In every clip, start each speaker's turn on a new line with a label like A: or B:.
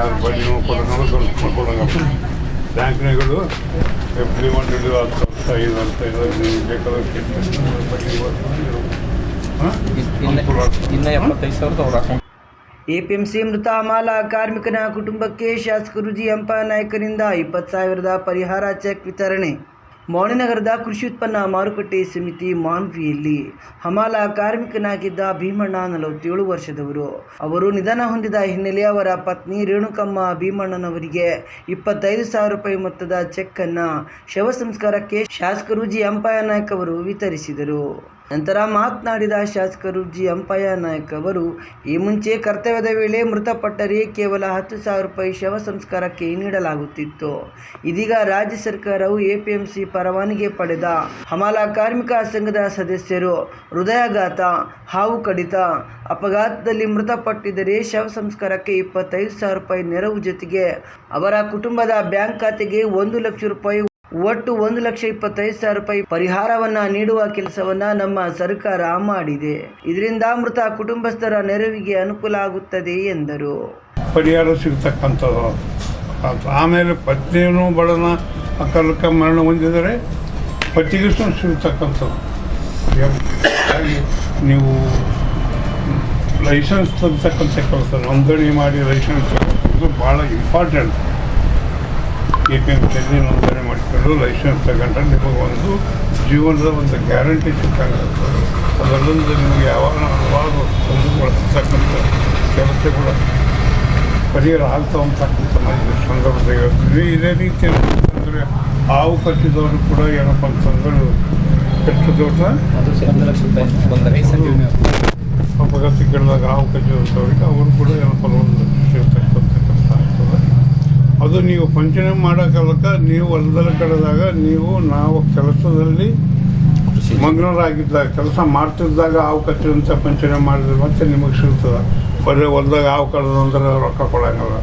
A: ಯಾರು ಬಡ್ಡಿನೂ ಕೊಡೋಣ ಸ್ವಲ್ಪ ಕೊಡೋಂಗಪ್ಪ ಬ್ಯಾಂಕ್ನಾಗಳು ಎಫ್ ಡಿ ಮಾಡಿದ್ದು ಹತ್ತು ವರ್ಷ ಐದು ವರ್ಷ ಇದು ನಿಮ್ಗೆ ಬೇಕಾದ್ರೆ ಬಡ್ಡಿ
B: ಎಪಿಎಂಸಿ ಮೃತ ಹಮಾಲ ಕಾರ್ಮಿಕನ ಕುಟುಂಬಕ್ಕೆ ಶಾಸಕರು ಜಿ ಎಂಪ ನಾಯಕರಿಂದ ಇಪ್ಪತ್ತು ಸಾವಿರದ ಪರಿಹಾರ ಚೆಕ್ ವಿತರಣೆ. ಮೌಳಿನಗರದ ಕೃಷಿ ಉತ್ಪನ್ನ ಮಾರುಕಟ್ಟೆ ಸಮಿತಿ ಮಾನ್ವಿಯಲ್ಲಿ ಹಮಾಲ ಕಾರ್ಮಿಕನಾಗಿದ್ದ ಭೀಮಣ್ಣ ನಲವತ್ತೇಳು ವರ್ಷದವರು. ಅವರು ನಿಧನ ಹೊಂದಿದ ಹಿನ್ನೆಲೆ ಅವರ ಪತ್ನಿ ರೇಣುಕಮ್ಮ ಭೀಮಣ್ಣನವರಿಗೆ ಇಪ್ಪತ್ತೈದು ಸಾವಿರ ರೂಪಾಯಿ ಮೊತ್ತದ ಚೆಕ್ ಅನ್ನ ಶವ ಸಂಸ್ಕಾರಕ್ಕೆ ಶಾಸಕರು ಜಿ ಅಂಪಾಯ ನಾಯಕ್ ಅವರು ವಿತರಿಸಿದರು. ನಂತರ ಮಾತನಾಡಿದ ಶಾಸಕರು ಜಿ. ಅಂಪಯ್ಯ ನಾಯಕ್ ಅವರು, ಈ ಮುಂಚೆ ಕರ್ತವ್ಯದ ವೇಳೆ ಮೃತಪಟ್ಟರೆ ಕೇವಲ ಹತ್ತು ಸಾವಿರ ರೂಪಾಯಿ ಶವ ಸಂಸ್ಕಾರಕ್ಕೆ ನೀಡಲಾಗುತ್ತಿತ್ತು. ಇದೀಗ ರಾಜ್ಯ ಸರ್ಕಾರವು ಎಪಿಎಂಸಿ ಪರವಾನಗಿ ಪಡೆದ ಹಮಾಲ ಕಾರ್ಮಿಕ ಸಂಘದ ಸದಸ್ಯರು, ಹೃದಯಾಘಾತ, ಹಾವು ಕಡಿತ, ಅಪಘಾತದಲ್ಲಿ ಮೃತಪಟ್ಟಿದ್ದರೆ ಶವ ಸಂಸ್ಕಾರಕ್ಕೆ ಇಪ್ಪತ್ತೈದು ಸಾವಿರ ರೂಪಾಯಿ ನೆರವು ಜೊತೆಗೆ ಅವರ ಕುಟುಂಬದ ಬ್ಯಾಂಕ್ ಖಾತೆಗೆ ಒಂದು ಲಕ್ಷ ರೂಪಾಯಿ ಒಟ್ಟು ಒಂದು ಲಕ್ಷ ಇಪ್ಪತ್ತೈದು ಸಾವಿರ ರೂಪಾಯಿ ಪರಿಹಾರವನ್ನ ನೀಡುವ ಕೆಲಸವನ್ನ ನಮ್ಮ ಸರ್ಕಾರ ಮಾಡಿದೆ. ಇದರಿಂದ ಮೃತ ಕುಟುಂಬಸ್ಥರ ನೆರವಿಗೆ ಅನುಕೂಲ ಆಗುತ್ತದೆ ಎಂದರು.
A: ಪರಿಹಾರ ಸಿಗ್ತಕ್ಕಂಥದ್ದು. ಆಮೇಲೆ ಪತ್ನಿಯೂ ಬಡನ ಅಕಲಕ ಮರಣ ಹೊಂದಿದರೆ ಪತಿಗೂ ಸಿಗ್ತಕ್ಕಂಥದ್ದು. ನೀವು ಲೈಸೆನ್ಸ್ ತರ್ತಕ್ಕಂಥ ಕೆಲಸ, ನೋಂದಣಿ ಮಾಡಿ ಲೈಸೆನ್ಸ್ ಇದು ಭಾಳ ಇಂಪಾರ್ಟೆಂಟ್ ಎ ಪಿ ಎಂ ಸಿಯಲ್ಲಿ ನೋಂದಣಿ ಮಾಡಿಕೊಂಡು ಲೈಸೆನ್ಸ್ ತಗೊಂಡ್ರೆ ನಿಮಗೆ ಒಂದು ಜೀವನದ ಒಂದು ಗ್ಯಾರಂಟಿ ಸಿಕ್ಕಾಗುತ್ತೆ. ಅದರಲ್ಲೊಂದು ನಿಮಗೆ ಯಾವಾಗ ಹಲವಾರು ತೊಂದರೆಗೊಳಿಸ್ತಕ್ಕಂಥ ಕೂಡ ಪರಿಹಾರ ಆಗ್ತಾ ಅಂತಕ್ಕಂಥ ನಾನು ಸಂದರ್ಭದಲ್ಲಿ ಹೇಳ್ತೀನಿ. ಇದೇ ರೀತಿ ಅಂದರೆ ಹಾವು ಕಟ್ಟಿದವರು ಕೂಡ ಏನಪ್ಪ ಅಂತಂದ್ರೆ ಎಷ್ಟು ದೊಡ್ಡ?
C: ಒಂದು
A: ಅಪಘಾತಕ್ಕಿಳಿದಾಗ ಹಾವು ಕಚ್ಚಿದಂಥವ್ರಿಗೆ ಅವರು ಕೂಡ ಏನಪ್ಪ ಒಂದು ಲಕ್ಷ ಕೆಲಸ ಅದು ನೀವು ಪಂಚಣೆ ಮಾಡೋಕ್ಕಲ್ಲಕ ನೀವು ಹೊಲದಲ್ಲಿ ಕಡೆದಾಗ ನೀವು ನಾವು ಕೆಲಸದಲ್ಲಿ ಮಗ್ನರಾಗಿದ್ದಾಗ ಕೆಲಸ ಮಾಡ್ತಿದ್ದಾಗ ಹಾವು ಕಚ್ಚಿದಂಥ ಪಂಚನೆ ಮಾಡಿದ್ರೆ ಮತ್ತೆ ನಿಮಗೆ ಸಿಗ್ತದೆ? ಬರೀ ಹೊಲ್ದಾಗ ಹಾವು ಕಳೆದು ಅಂದ್ರೆ ರೊಕ್ಕ ಕೊಡೋಂಗಲ್ಲ.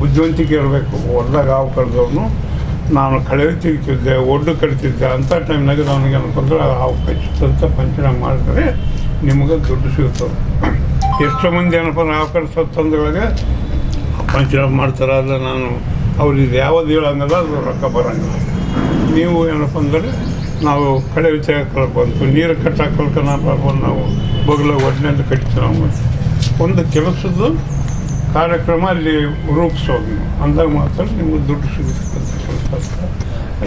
A: ಬುದ್ಧಿವಂತಿಕೆ ಇರಬೇಕು. ಹೊಲ್ದಾಗ ಹಾವು ಕಳೆದವನು ನಾನು ಕಳೆ ತೆಗಿತಿದ್ದೆ ಒಡ್ಡು ಕಡಿತಿದ್ದೆ ಅಂಥ ಟೈಮ್ನಾಗ ನನಗೆ ಏನಪ್ಪ ಹಾವು ಕಚ್ಚಿದಂಥ ಪಂಚನೆ ಮಾಡಿದ್ರೆ ನಿಮಗೆ ದುಡ್ಡು ಸಿಗ್ತದೆ. ಎಷ್ಟೋ ಮಂದಿ ಏನಪ್ಪ ಹಾವು ಕಡಿಸೋತಂದ್ರೊಳಗೆ ಪಂಚನೆ ಮಾಡ್ತಾರೆ? ಅಲ್ಲ ನಾನು ಅವ್ರಿಗೆ ಯಾವ್ದು ಹೇಳಂಗಲ್ಲ, ಅದು ರೊಕ್ಕ ಬರೋಂಗಿಲ್ಲ. ನೀವು ಏನಪ್ಪ ಅಂದರೆ, ನಾವು ಕಳೆ ವಿಚಾರ ಕಳ್ಕೊಂತು ನೀರು ಕಟ್ಟಾಕಲ್ಕ ಕಳ್ಕೊಂಡು ನಾವು ಬಗ್ಲ ಒಡ್ನೆಂದು ಕಟ್ಟಿ ನಾವು ಒಂದು ಕೆಲಸದ ಕಾರ್ಯಕ್ರಮ ಅಲ್ಲಿ ರೂಪಿಸೋದು ನೀವು ಅಂದಾಗ ಮಾತ್ರ ನಿಮಗೆ ದುಡ್ಡು ಸಿಗತಕ್ಕಂಥ ಕೆಲಸ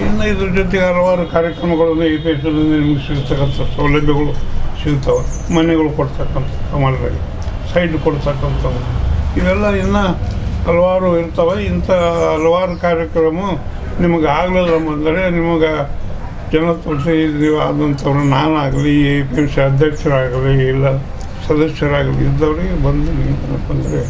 A: ಇನ್ನು ಇದ್ರ ಜೊತೆಗೆ ಹಲವಾರು ಕಾರ್ಯಕ್ರಮಗಳನ್ನು ಈ ದೇಶದಲ್ಲಿ ನಿಮಗೆ ಸಿಗ್ತಕ್ಕಂಥ ಸೌಲಭ್ಯಗಳು ಸಿಗ್ತವೆ. ಮನೆಗಳು ಕೊಡ್ತಕ್ಕಂಥ ಮಾಡಿದಾಗ ಸೈಡ್ ಕೊಡ್ತಕ್ಕಂಥವು. ಇವೆಲ್ಲ ಇನ್ನು ಹಲವಾರು ಇರ್ತವೆ, ಇಂಥ ಹಲವಾರು ಕಾರ್ಯಕ್ರಮ ನಿಮಗೆ ಆಗಲಿಲ್ಲ ಅಂದರೆ ನಿಮಗೆ ಜನ ಆದಂಥವ್ರು ನಾನಾಗಲಿ, ಎ ಪಿ ಸಿ ಅಧ್ಯಕ್ಷರಾಗಲಿ, ಇಲ್ಲ ಸದಸ್ಯರಾಗಲಿ ಇದ್ದವರಿಗೆ ಬಂದು ಏನಪ್ಪ ಅಂದರೆ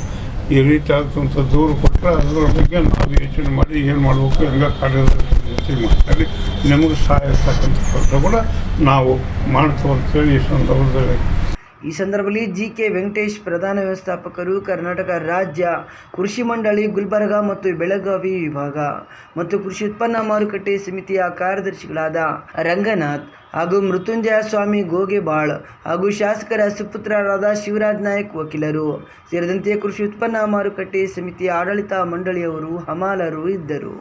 A: ಈ ರೀತಿ ಆದಂಥ ದೂರು ಕೊಟ್ಟರೆ ಅದರ ಬಗ್ಗೆ ನಾವು ಯೋಚನೆ ಮಾಡಿ ಏನು ಮಾಡಬೇಕು, ಎಲ್ಲ ಕಾರ್ಯದರ್ಶಿ ಮಾತಾಡಿ ನಿಮಗೆ ಸಹಾಯ ಇರ್ತಕ್ಕಂಥ ಕೆಲಸ ಕೂಡ ನಾವು ಮಾಡ್ತೀವಿ ಅಂತೇಳಿ ಈ ಸಂದರ್ಭದಲ್ಲಿ
B: ಈ ಸಂದರ್ಭದಲ್ಲಿ ಜಿ ಕೆ ವೆಂಕಟೇಶ್ ಪ್ರಧಾನ ವ್ಯವಸ್ಥಾಪಕರು, ಕರ್ನಾಟಕ ರಾಜ್ಯ ಕೃಷಿ ಮಂಡಳಿ, ಗುಲ್ಬರ್ಗ ಮತ್ತು ಬೆಳಗಾವಿ ವಿಭಾಗ ಮತ್ತು ಕೃಷಿ ಉತ್ಪನ್ನ ಮಾರುಕಟ್ಟೆ ಸಮಿತಿಯ ಕಾರ್ಯದರ್ಶಿಗಳಾದ ರಂಗನಾಥ್ ಹಾಗೂ ಮೃತ್ಯುಂಜಯ ಸ್ವಾಮಿ ಗೋಗೆಬಾಳ್ ಹಾಗೂ ಶಾಸಕರ ಸುಪುತ್ರರಾದ ಶಿವರಾಜ್ ನಾಯಕ್ ವಕೀಲರು. ಸೇರಿದಂತೆ ಕೃಷಿ ಉತ್ಪನ್ನ ಮಾರುಕಟ್ಟೆ ಸಮಿತಿಯ ಆಡಳಿತ ಮಂಡಳಿಯವರು, ಹಮಾಲರು ಇದ್ದರು.